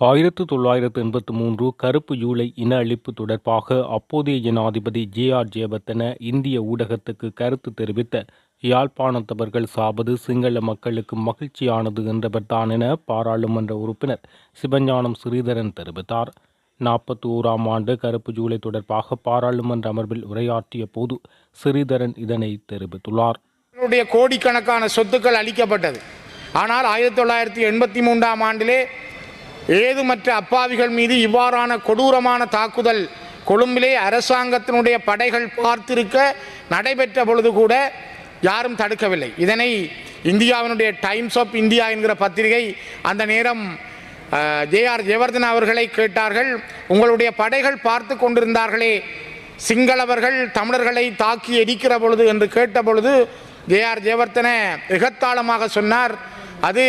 ஆயிரத்து தொள்ளாயிரத்து எண்பத்து மூன்று கருப்பு ஜூலை இன அழிப்பு தொடர்பாக அப்போதைய ஜனாதிபதி ஜே ஆர் ஜெயவர்தன இந்திய ஊடகத்துக்கு கருத்து தெரிவித்த யாழ்ப்பாணத்தவர்கள் சாவது சிங்கள மக்களுக்கு மகிழ்ச்சியானது என்றவர்தான் என பாராளுமன்ற உறுப்பினர் சிவஞானம் ஸ்ரீதரன் தெரிவித்தார். நாற்பத்தி ஓராம் ஆண்டு கருப்பு ஜூலை தொடர்பாக பாராளுமன்ற அமர்வில் உரையாற்றிய போது ஸ்ரீதரன் இதனை தெரிவித்துள்ளார். கோடிக்கணக்கான சொத்துக்கள் அளிக்கப்பட்டது ஆனால் ஆயிரத்தி தொள்ளாயிரத்தி எண்பத்தி மூன்றாம் ஆண்டிலே ஏதுமற்ற அப்பாவிகள் மீது இவ்வாறான கொடூரமான தாக்குதல் கொழும்பிலே அரசாங்கத்தினுடைய படைகள் பார்த்திருக்க நடைபெற்ற பொழுது கூட யாரும் தடுக்கவில்லை. இதனை இந்தியாவினுடைய டைம்ஸ் ஆஃப் இந்தியா என்கிற பத்திரிகை அந்த நேரம் ஜே ஆர் ஜெயவர்தன் அவர்களை கேட்டார்கள். உங்களுடைய படைகள் பார்த்து கொண்டிருந்தார்களே சிங்களவர்கள் தமிழர்களை தாக்கி எரிக்கிற பொழுது என்று கேட்ட பொழுது ஜே ஆர் ஜெயவர்தன எகத்தாளமாக சொன்னார். அது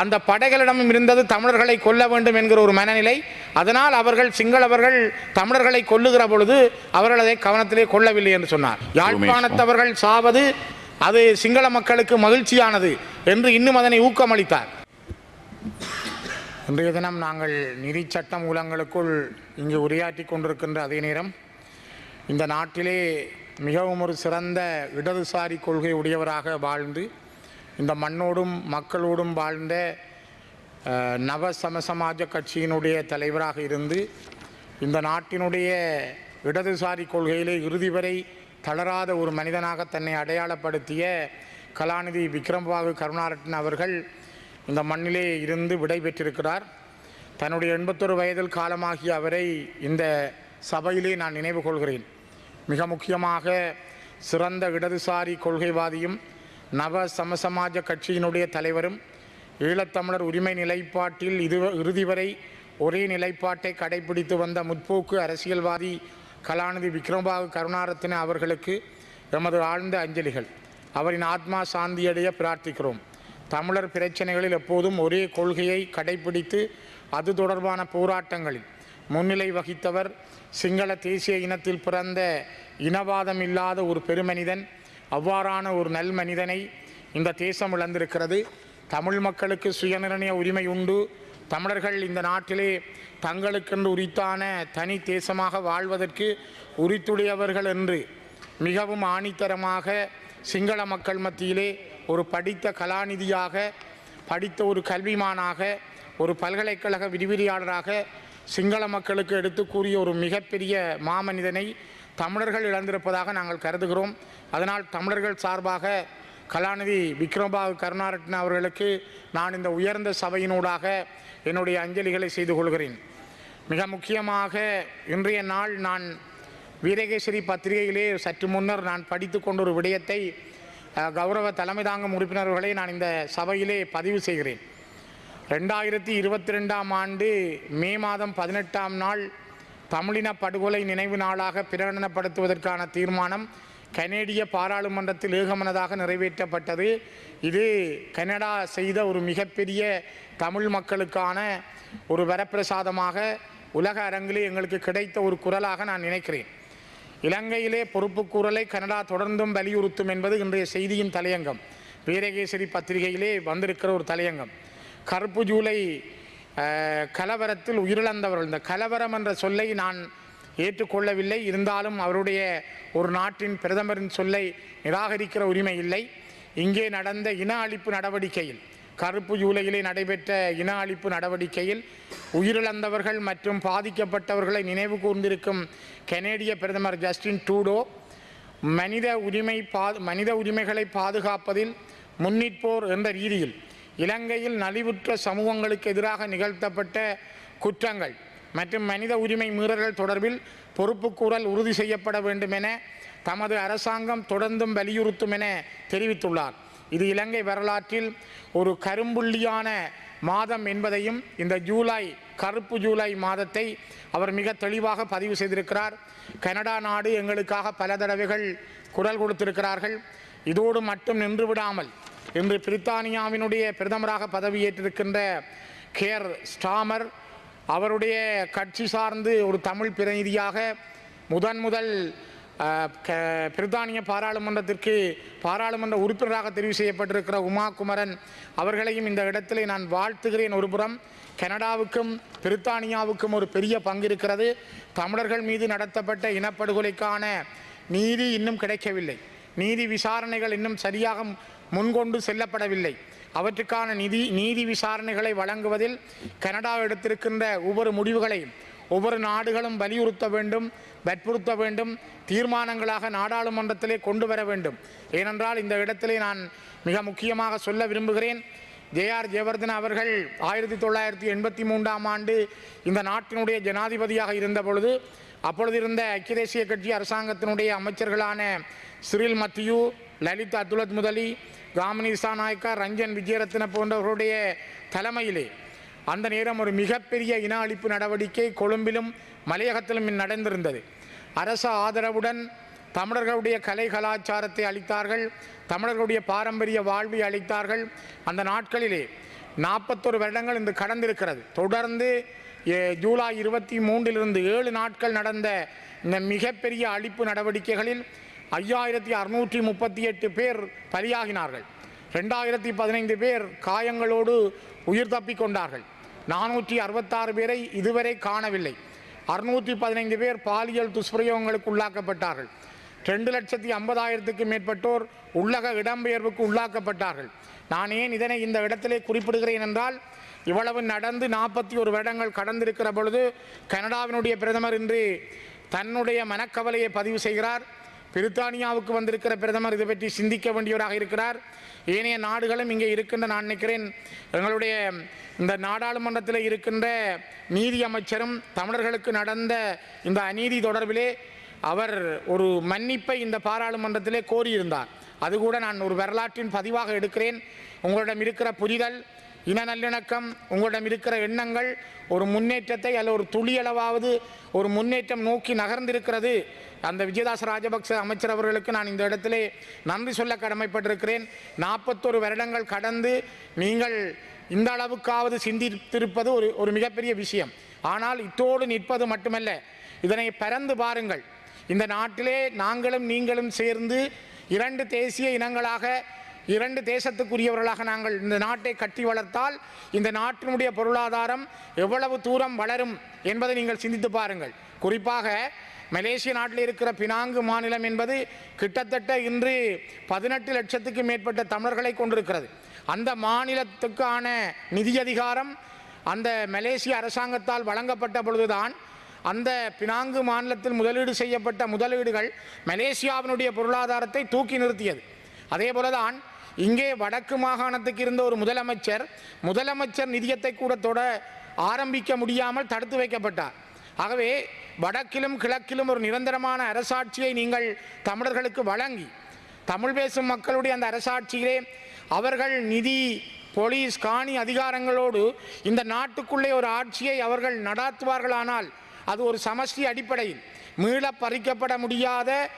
அந்த படைகளிடம் இருந்தது தமிழர்களை கொல்ல வேண்டும் என்கிற ஒரு மனநிலை. அதனால் அவர்கள் சிங்களவர்கள் தமிழர்களை கொல்லுகிற பொழுது அவர்கள் அதை கவனத்திலே கொள்ளவில்லை என்று சொன்னார். யாழ்ப்பாணத்தவர்கள் சாவது அது சிங்கள மக்களுக்கு மகிழ்ச்சியானது என்று இன்னும் அதனை ஊக்கமளித்தார். இன்றைய தினம் நாங்கள் நிதி சட்ட மூலங்களுக்குள் இங்கு உரையாற்றி கொண்டிருக்கின்ற அதே நேரம் இந்த நாட்டிலே மிகவும் ஒரு சிறந்த இடதுசாரி கொள்கை உடையவராக வாழ்ந்து இந்த மண்ணோடும் மக்களோடும் வாழ்ந்த நவ சமசமாஜ கட்சியினுடைய தலைவராக இருந்து இந்த நாட்டினுடைய இடதுசாரி கொள்கையிலே இறுதி வரை தளராத ஒரு மனிதனாக தன்னை அடையாளப்படுத்திய கலாநிதி விக்ரம்பாபு கருணாரட்ன அவர்கள் இந்த மண்ணிலே இருந்து விடை பெற்றிருக்கிறார். தன்னுடைய எண்பத்தொரு வயதில் காலமாகிய அவரை இந்த சபையிலே நான் நினைவு கொள்கிறேன். மிக முக்கியமாக சிறந்த இடதுசாரி கொள்கைவாதியும் நவ சமசமாஜ கட்சியினுடைய தலைவரும் ஈழத்தமிழர் உரிமை நிலைப்பாட்டில் இது இறுதி வரை ஒரே நிலைப்பாட்டை கடைபிடித்து வந்த முற்போக்கு அரசியல்வாதி கலாநிதி விக்ரமபாகு கருணாரத்ன அவர்களுக்கு எமது ஆழ்ந்த அஞ்சலிகள். அவரின் ஆத்மா சாந்தியடைய பிரார்த்திக்கிறோம். தமிழர் பிரச்சனைகளில் எப்போதும் ஒரே கொள்கையை கடைபிடித்து அது தொடர்பான போராட்டங்களில் முன்னிலை வகித்தவர் சிங்கள தேசிய இனத்தில் பிறந்த இனவாதம் இல்லாத ஒரு பெருமனிதன் அவ்வாறான ஒரு நல் மனிதனை இந்த தேசம் இழந்திருக்கிறது. தமிழ் மக்களுக்கு சுயநிர்ணய உரிமை உண்டு. தமிழர்கள் இந்த நாட்டிலே தங்களுக்கென்று உரித்தான தனி தேசமாக வாழ்வதற்கு உரித்துடையவர்கள் என்று மிகவும் ஆணித்தரமாக சிங்கள மக்கள் மத்தியிலே ஒரு படித்த கலாநிதியாக படித்த ஒரு கல்விமானாக ஒரு பல்கலைக்கழக விரிவிரியாளராக சிங்கள மக்களுக்கு எடுத்து கூறிய ஒரு மிகப்பெரிய மாமனிதனை தமிழர்கள் இழந்திருப்பதாக நாங்கள் கருதுகிறோம். அதனால் தமிழர்கள் சார்பாக கலாநிதி விக்ரமபாபு கருணாரட்ன அவர்களுக்கு நான் இந்த உயர்ந்த சபையினூடாக என்னுடைய அஞ்சலிகளை செய்து கொள்கிறேன். மிக முக்கியமாக இன்றைய நாள் நான் வீரகேசரி பத்திரிகையிலே சற்று முன்னர் நான் படித்து கொண்ட ஒரு விடயத்தை கௌரவ தலைமை தாங்கும் உறுப்பினர்களை நான் இந்த சபையிலே பதிவு செய்கிறேன். ரெண்டாயிரத்தி இருபத்தி ரெண்டாம் ஆண்டு மே மாதம் பதினெட்டாம் நாள் தமிழின படுகொலை நினைவு நாளாக பிரகடனப்படுத்துவதற்கான தீர்மானம் கனேடிய பாராளுமன்றத்தில் ஏகமனதாக நிறைவேற்றப்பட்டது. இது கனடா செய்த ஒரு மிகப்பெரிய தமிழ் மக்களுக்கான ஒரு வரப்பிரசாதமாக உலக அரங்கிலே எங்களுக்கு கிடைத்த ஒரு குரலாக நான் நினைக்கிறேன். இலங்கையிலே பொறுப்பு குரலை கனடா தொடர்ந்தும் வலியுறுத்தும் என்பது இன்றைய செய்தியின் தலையங்கம். வீரகேசரி பத்திரிகையிலே வந்திருக்கிற ஒரு தலையங்கம். கருப்பு ஜூலை கலவரத்தில் உயிரிழந்தவர்கள். இந்த கலவரம் என்ற சொல்லை நான் ஏற்றுக்கொள்ளவில்லை. இருந்தாலும் அவருடைய ஒரு நாட்டின் பிரதமரின் சொல்லை நிராகரிக்கிற உரிமை இல்லை. இங்கே நடந்த இன அழிப்பு நடவடிக்கையில் கருப்பு ஜூலையிலே நடைபெற்ற இன அழிப்பு நடவடிக்கையில் உயிரிழந்தவர்கள் மற்றும் பாதிக்கப்பட்டவர்களை நினைவு கூர்ந்திருக்கும் கனேடிய பிரதமர் ஜஸ்டின் டூடோ மனித உரிமை பா மனித உரிமைகளை பாதுகாப்பதில் முன்னிற்போர் என்ற ரீதியில் இலங்கையில் நலிவுற்ற சமூகங்களுக்கு எதிராக நிகழ்த்தப்பட்ட குற்றங்கள் மற்றும் மனித உரிமை மீறல்கள் தொடர்பில் பொறுப்புக்கூறல் உறுதி செய்யப்பட வேண்டும் என தமது அரசாங்கம் தொடர்ந்தும் வலியுறுத்தும் என தெரிவித்துள்ளார். இது இலங்கை வரலாற்றில் ஒரு கரும்புள்ளியான மாதம் என்பதையும் இந்த ஜூலை கருப்பு ஜூலை மாதத்தை அவர் மிக தெளிவாக பதிவு செய்திருக்கிறார். கனடா நாடு எங்களுக்காக பல தடவைகள் குரல் கொடுத்திருக்கிறார்கள். இதோடு மட்டும் நின்று விடாமல் இன்று பிரித்தானியாவினுடைய பிரதமராக பதவியேற்றிருக்கின்ற கேர் ஸ்டாமர் அவருடைய கட்சி சார்ந்து ஒரு தமிழ் பிரதிநிதியாக முதன் முதல் க- பிரித்தானிய பாராளுமன்றத்திற்கு பாராளுமன்ற உறுப்பினராக தெரிவு செய்யப்பட்டிருக்கிற உமா குமரன் அவர்களையும் இந்த இடத்திலே நான் வாழ்த்துகிறேன். ஒருபுறம் கனடாவுக்கும் பிரித்தானியாவுக்கும் ஒரு பெரிய பங்கு இருக்கிறது தமிழர்கள் மீது நடத்தப்பட்ட இனப்படுகொலைக்கான நீதி இன்னும் கிடைக்கவில்லை. நீதி விசாரணைகள் இன்னும் சரியாக முன்கொண்டு செல்லப்படவில்லை. அவற்றுக்கான நிதி நீதி விசாரணைகளை வழங்குவதில் கனடா எடுத்திருக்கின்ற ஒவ்வொரு முடிவுகளையும் ஒவ்வொரு நாடுகளும் வலியுறுத்த வேண்டும் வற்புறுத்த வேண்டும் தீர்மானங்களாக நாடாளுமன்றத்திலே கொண்டு வர வேண்டும். ஏனென்றால் இந்த இடத்திலே நான் மிக முக்கியமாக சொல்ல விரும்புகிறேன். ஜேஆர் ஜெயவர்தன் அவர்கள் ஆயிரத்தி தொள்ளாயிரத்தி எண்பத்தி மூன்றாம் ஆண்டு இந்த நாட்டினுடைய ஜனாதிபதியாக இருந்த பொழுது அப்பொழுது இருந்த ஐக்கிய தேசிய கட்சி அரசாங்கத்தினுடைய அமைச்சர்களான சிறில் மத்தியூ லலித் அத்துலத் முதலி காமினி நாயக்கா ரஞ்சன் விஜயரத்ன போன்றவர்களுடைய தலைமையிலே அந்த நேரம் ஒரு மிகப்பெரிய இன அழிப்பு நடவடிக்கை கொழும்பிலும் மலையகத்திலும் நடந்திருந்தது. அரச ஆதரவுடன் தமிழர்களுடைய கலை கலாச்சாரத்தை அளித்தார்கள் தமிழர்களுடைய பாரம்பரிய வாழ்வை அளித்தார்கள் அந்த நாட்களிலே நாற்பத்தொரு வருடங்கள் இன்று கடந்திருக்கிறது. தொடர்ந்து ஜூலை இருபத்தி மூன்றிலிருந்து ஏழு நாட்கள் நடந்த இந்த மிகப்பெரிய அழிப்பு நடவடிக்கைகளில் ஐயாயிரத்தி அறுநூற்றி முப்பத்தி எட்டு பேர் பலியாகினார்கள். ரெண்டாயிரத்தி பதினைந்து பேர் காயங்களோடு உயிர் தப்பிக் கொண்டார்கள் நானூற்றி அறுபத்தாறு பேரை இதுவரை காணவில்லை. அறுநூற்றி பதினைந்து பேர் பாலியல் துஷ்பிரயோகங்களுக்கு உள்ளாக்கப்பட்டார்கள். ரெண்டு லட்சத்தி ஐம்பதாயிரத்துக்கு மேற்பட்டோர் உள்ளக இடம்பெயர்வுக்கு உள்ளாக்கப்பட்டார்கள். நான் ஏன் இதனை இந்த இடத்திலே குறிப்பிடுகிறேன் என்றால் இவ்வளவு நடந்து நாற்பத்தி ஒரு வருடங்கள் கடந்திருக்கிற பொழுது கனடாவினுடைய பிரதமர் இன்று தன்னுடைய மனக்கவலையை பதிவு செய்கிறார். பிரித்தானியாவுக்கு வந்திருக்கிற பிரதமர் இதை பற்றி சிந்திக்க வேண்டியவராக இருக்கிறார். ஏனைய நாடுகளும் இங்கே இருக்கின்ற நான் நினைக்கிறேன். எங்களுடைய இந்த நாடாளுமன்றத்தில் இருக்கின்ற நீதி அமைச்சரும் தமிழர்களுக்கு நடந்த இந்த அநீதி தொடர்பிலே அவர் ஒரு மன்னிப்பை இந்த பாராளுமன்றத்திலே கோரியிருந்தார். அது கூட நான் ஒரு வரலாற்றின் பதிவாக எடுக்கிறேன். உங்களிடம் இருக்கிற புரிதல் இன நல்லிணக்கம் உங்களிடம் இருக்கிற எண்ணங்கள் ஒரு முன்னேற்றத்தை அல்ல ஒரு துளியளவாவது ஒரு முன்னேற்றம் நோக்கி நகர்ந்திருக்கிறது. அந்த விஜயதாஸ் ராஜபக்ச அமைச்சர் அவர்களுக்கு நான் இந்த இடத்திலே நன்றி சொல்ல கடமைப்பட்டிருக்கிறேன். நாற்பத்தொரு வருடங்கள் கடந்து நீங்கள் இந்த அளவுக்காவது சிந்தித்திருப்பது ஒரு ஒரு மிகப்பெரிய விஷயம். ஆனால் இத்தோடு நிற்பது மட்டுமல்ல. இதனை பரந்து பாருங்கள். இந்த நாட்டிலே நாங்களும் நீங்களும் சேர்ந்து இரண்டு தேசிய இனங்களாக இரண்டு தேசத்துக்குரியவர்களாக நாங்கள் இந்த நாட்டை கட்டி வளர்த்தால் இந்த நாட்டினுடைய பொருளாதாரம் எவ்வளவு தூரம் வளரும் என்பதை நீங்கள் சிந்தித்து பாருங்கள். குறிப்பாக மலேசிய நாட்டில் இருக்கிற பினாங்கு மாநிலம் என்பது கிட்டத்தட்ட இன்று பதினெட்டு லட்சத்துக்கு மேற்பட்ட தமிழர்களை கொண்டிருக்கிறது. அந்த மாநிலத்துக்கான நிதி அதிகாரம் அந்த மலேசிய அரசாங்கத்தால் வழங்கப்பட்ட பொழுதுதான் அந்த பினாங்கு மாநிலத்தில் முதலீடு செய்யப்பட்ட முதலீடுகள் மலேசியாவினுடைய பொருளாதாரத்தை தூக்கி நிறுத்தியது. அதே போலதான் இங்கே வடக்கு மாகாணத்துக்கு இருந்த ஒரு முதலமைச்சர் முதலமைச்சர் நிதியத்தை கூட தொட ஆரம்பிக்க முடியாமல் தடுத்து வைக்கப்பட்டார். ஆகவே வடக்கிலும் கிழக்கிலும் ஒரு நிரந்தரமான அரசாட்சியை நீங்கள் தமிழர்களுக்கு வழங்கி தமிழ் பேசும் மக்களுடைய அந்த அரசாட்சியிலே அவர்கள் நிதி போலீஸ் காணி அதிகாரங்களோடு இந்த நாட்டுக்குள்ளே ஒரு ஆட்சியை அவர்கள் நடாத்துவார்களானால் அது ஒரு சமஷ்டி அடிப்படையில் மீள பறிக்கப்பட முடியாத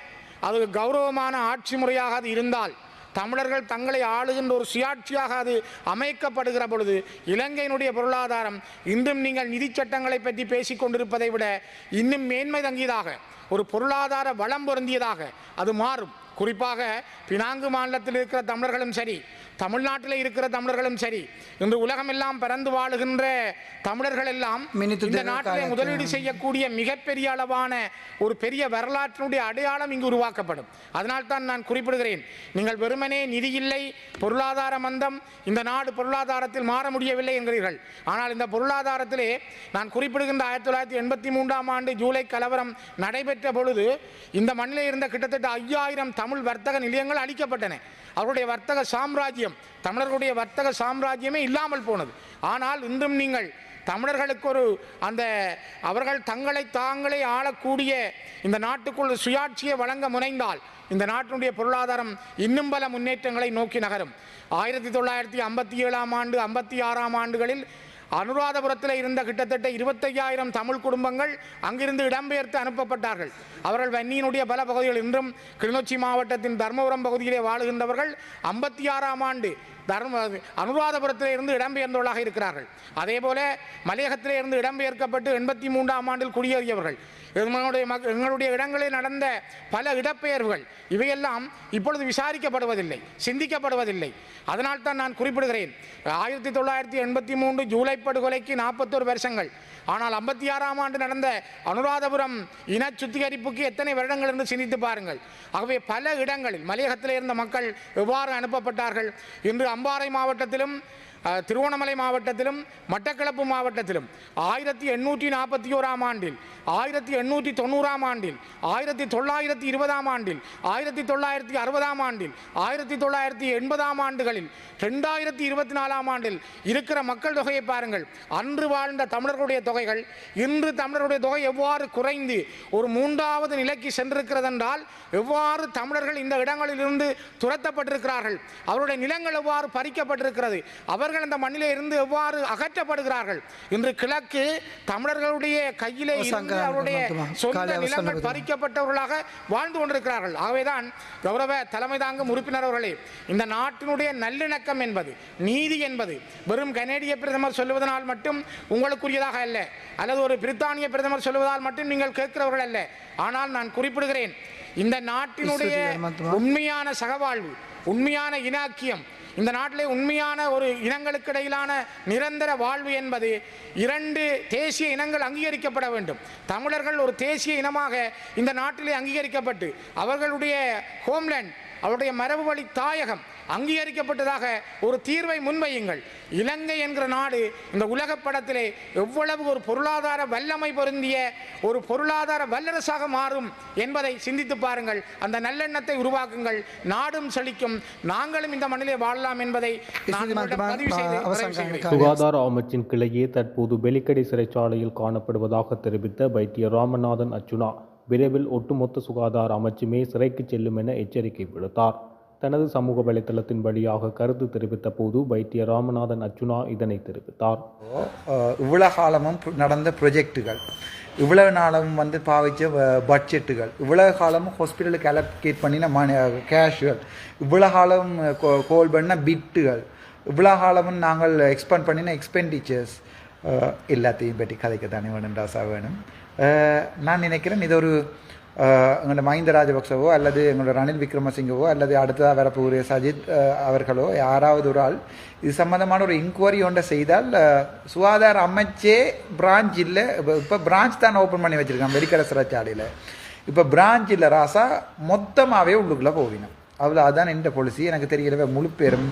அது கௌரவமான ஆட்சி முறையாக அது இருந்தால் தமிழர்கள் தங்களை ஆளுகின்ற ஒரு சுயாட்சியாக அது அமைக்கப்படுகிற பொழுது இலங்கையினுடைய பொருளாதாரம் இன்றும் நீங்கள் நிதி சட்டங்களை பற்றி பேசிக்கொண்டிருப்பதை விட இன்னும் மேன்மை தங்கியதாக ஒரு பொருளாதார வளம் பொருந்தியதாக அது மாறும். குறிப்பாக பினாங்கு மாநிலத்தில் இருக்கிற தமிழர்களும் சரி தமிழ்நாட்டில் இருக்கிற தமிழர்களும் சரி இன்று உலகமெல்லாம் பறந்து வாழுகின்ற தமிழர்கள் எல்லாம் இந்த நாட்டிலே முதலீடு செய்யக்கூடிய மிகப்பெரிய அளவான ஒரு பெரிய வரலாற்றினுடைய அடையாளம் இங்கு உருவாக்கப்படும். அதனால் தான் நான் குறிப்பிடுகிறேன் நீங்கள் வெறுமனே நிதி இல்லை பொருளாதார மந்தம் இந்த நாடு பொருளாதாரத்தில் மாற முடியவில்லை என்கிறீர்கள். ஆனால் இந்த பொருளாதாரத்திலே நான் குறிப்பிடுகின்ற ஆயிரத்தி தொள்ளாயிரத்தி எண்பத்தி மூன்றாம் ஆண்டு ஜூலை கலவரம் நடைபெற்ற பொழுது இந்த மண்ணிலே இருந்த கிட்டத்தட்ட ஐயாயிரம் தமிழ் வர்த்தக நிலையங்கள் அளிக்கப்பட்டன அவருடைய வர்த்தக சாம்ராஜ்யம் தமிழர்களுடைய வர்த்தக சாம்ராஜ்யமே இல்லாமல் போனது. ஆனால் இன்றும் நீங்கள் தமிழர்களுக்கு ஒரு அந்த அவர்கள் தங்களை தாங்களே ஆளக்கூடிய இந்த நாட்டுக்குள் சுயாட்சியை வழங்க முனைந்தால் இந்த நாட்டினுடைய பொருளாதாரம் இன்னும் பல முன்னேற்றங்களை நோக்கி நகரும். ஆயிரத்தி தொள்ளாயிரத்தி ஐம்பத்தி ஏழாம் ஆண்டு ஐம்பத்தி ஆறாம் ஆண்டுகளில் அனுராதபுரத்தில் இருந்த கிட்டத்தட்ட இருபத்தையாயிரம் தமிழ் குடும்பங்கள் அங்கிருந்து இடம்பெயர்த்து அனுப்பப்பட்டார்கள். அவர்கள் வன்னியினுடைய பல பகுதிகள் இன்றும் கிளிநொச்சி மாவட்டத்தின் தர்மபுரம் பகுதியிலே வாழுகின்றவர்கள். ஐம்பத்தி ஆறாம் ஆண்டு தர்ம அனுராதபுரத்திலே இருந்து இடம்பெயர்ந்தவர்களாக இருக்கிறார்கள். அதே போல மலையகத்திலே இருந்து இடம்பெயர்க்கப்பட்டு எண்பத்தி மூன்றாம் ஆண்டில் குடியேறியவர்கள். எங்களுடைய மக் எங்களுடைய இடங்களில் நடந்த பல இடப்பெயர்வுகள் இவையெல்லாம் இப்பொழுது விசாரிக்கப்படுவதில்லை சிந்திக்கப்படுவதில்லை. அதனால் தான் நான் குறிப்பிடுகிறேன் ஆயிரத்தி தொள்ளாயிரத்தி எண்பத்தி மூன்று ஜூலை படுகொலைக்கு நாற்பத்தொரு வருஷங்கள். ஆனால் ஐம்பத்தி ஆறாம் ஆண்டு நடந்த அனுராதபுரம் இன சுத்திகரிப்புக்கு எத்தனை வருடங்கள் என்று சிந்தித்து பாருங்கள். ஆகவே பல இடங்களில் மலையகத்தில் இருந்த மக்கள் எவ்வாறு அனுப்பப்பட்டார்கள்? இன்று அம்பாறை மாவட்டத்திலும் திருவோணமலை மாவட்டத்திலும் மட்டக்களப்பு மாவட்டத்திலும். ஆயிரத்தி எண்ணூற்றி நாற்பத்தி ஓராம் ஆண்டில் ஆயிரத்தி எண்ணூற்றி தொண்ணூறாம் ஆண்டில் ஆயிரத்தி தொள்ளாயிரத்தி இருபதாம் ஆண்டில் ஆயிரத்தி தொள்ளாயிரத்தி அறுபதாம் ஆண்டில் ஆயிரத்தி தொள்ளாயிரத்தி எண்பதாம் ஆண்டுகளில் ரெண்டாயிரத்தி இருபத்தி நாலாம் ஆண்டில் இருக்கிற மக்கள் தொகையை பாருங்கள். அன்று வாழ்ந்த தமிழர்களுடைய தொகைகள் இன்று தமிழர்களுடைய தொகை எவ்வாறு குறைந்து ஒரு மூன்றாவது நிலைக்கு சென்றிருக்கிறது என்றால் எவ்வாறு தமிழர்கள் இந்த இடங்களிலிருந்து துரத்தப்பட்டிருக்கிறார்கள் அவருடைய நிலங்கள் எவ்வாறு பறிக்கப்பட்டிருக்கிறது அவர்கள் அந்த மண்ணிலே இருந்து எவ்வாறு அகற்றப்படுகிறார்கள் இன்று கிழக்கு தமிழர்களுடைய கையிலே இருந்து அவருடைய சொந்த நிலங்கள் பறிக்கப்பட்டவர்களாக வாழ்ந்து கொண்டிருக்கிறார்கள். ஆகவேதான் கௌரவ தலைமை தாங்கும் உறுப்பினர் அவர்களே இந்த நாட்டினுடைய நல்லிணக்கம் என்பது நீதி என்பது வெறும் கனேடிய பிரதமர் சொல்லுவதனால் மட்டும் உங்களுக்குரியதாக அல்ல அல்லது ஒரு பிரித்தானிய பிரதமர் சொல்லுவதால் மட்டும் நீங்கள் கேட்கிறவர்கள் அல்ல. ஆனால் நான் குறிப்பிடுகிறேன் இந்த நாட்டினுடைய உண்மையான சகவாழ்வு உண்மையான இனாக்கியம் இந்த நாட்டிலே உண்மையான ஒரு இனங்களுக்கு இடையிலான நிரந்தர வாழ்வு என்பது இரண்டு தேசிய இனங்கள் அங்கீகரிக்கப்பட வேண்டும். தமிழர்கள் ஒரு தேசிய இனமாக இந்த நாட்டிலே அங்கீகரிக்கப்பட்டு அவர்களுடைய ஹோம்லேண்ட் அவருடைய மரபு வழி தாயகம் அங்கீகரிக்கப்பட்டதாக ஒரு தீர்வை முன்வையுங்கள். இலங்கை என்கிற நாடு இந்த உலகப் படத்திலே எவ்வளவு ஒரு பொருளாதார வல்லமை பொருந்திய ஒரு பொருளாதார வல்லரசாக மாறும் என்பதை சிந்தித்து பாருங்கள். அந்த நல்லெண்ணத்தை உருவாக்குங்கள். நாடும் செழிக்கும். நாங்களும் இந்த மண்ணிலே வாழலாம் என்பதை. சுகாதார அமைச்சின் கிளையே தற்போது வெலிக்கடை சிறைச்சாலையில் காணப்படுவதாக தெரிவித்த வைத்தியர் ராமநாதன் அச்சுனா விரைவில் ஒட்டுமொத்த சுகாதார அமைச்சுமே சிறைக்கு செல்லும் என எச்சரிக்கை விடுத்தார். தனது சமூக வலைத்தளத்தின் வழியாக கருத்து தெரிவித்த போது வைத்திய ராமநாதன் அச்சுனா இதனை தெரிவித்தார். இவ்வளோ இவ்வளவு காலமும் நடந்த ப்ரொஜெக்டுகள் இவ்வளவு நாளும் வந்து பாவிச்ச பட்ஜெட்டுகள் இவ்வளவு காலமும் ஹாஸ்பிட்டலுக்கு அலோகேட் பண்ணின மணி கேஷுகள் இவ்வளவு காலம் கோ- கோல் பண்ண பிட்டுகள் இவ்வளவு காலமும் நாங்கள் எக்ஸ்பெண்ட் பண்ணின எக்ஸ்பெண்டிச்சர்ஸ் எல்லாத்தையும் பற்றி கதைக்கத்தானே வேணும் ராசா வேணும் நான் நினைக்கிறேன் இது ஒரு எங்களோட மஹிந்த ராஜபக்சவோ அல்லது எங்களோட ரணில் விக்ரமசிங்கவோ அல்லது அடுத்ததாக வரப்போகிற சஜித் அவர்களோ யாராவது ஒரு ஆள் இது சம்மந்தமான ஒரு இன்கொயரி ஒன்றை செய்தால் சுகாதார அமைச்சே பிரான்ச் இல்லை இப்போ இப்போ பிரான்ச் தான் ஓப்பன் பண்ணி வச்சுருக்கான் வெறிக்கடை சிறைச்சாலையில். இப்போ பிரான்ச் இல்லை ராசா மொத்தமாகவே உள்ளுக்குள்ளே போவினோம் அவ்வளோ அதான் எந்த பாலிசி எனக்கு தெரியல முழு பேரும்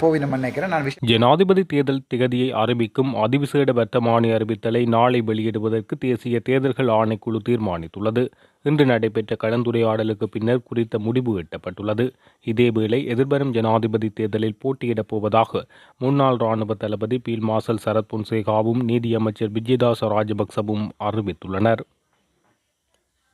போவினம் நினைக்கிறேன் நான் ஜனாதிபதி தேர்தல் திகதியை அறிவிக்கும் அதிவிசேட வர்த்தமானி அறிவித்தலை நாளை வெளியிடுவதற்கு தேசிய தேர்தல்கள் ஆணைக்குழு தீர்மானித்துள்ளது. இன்று நடைபெற்ற கலந்துரையாடலுக்கு பின்னர் குறித்த முடிவு எட்டப்பட்டுள்ளது. இதேவேளை எதிர்வரும் ஜனாதிபதி தேர்தலில் போட்டியிடப் போவதாக முன்னாள் ராணுவ தளபதி பீல் மார்ஷல் சரத் பொன்சேகாவும் நீதியமைச்சர் விஜயதாச ராஜபக்சவும் அறிவித்துள்ளனர்.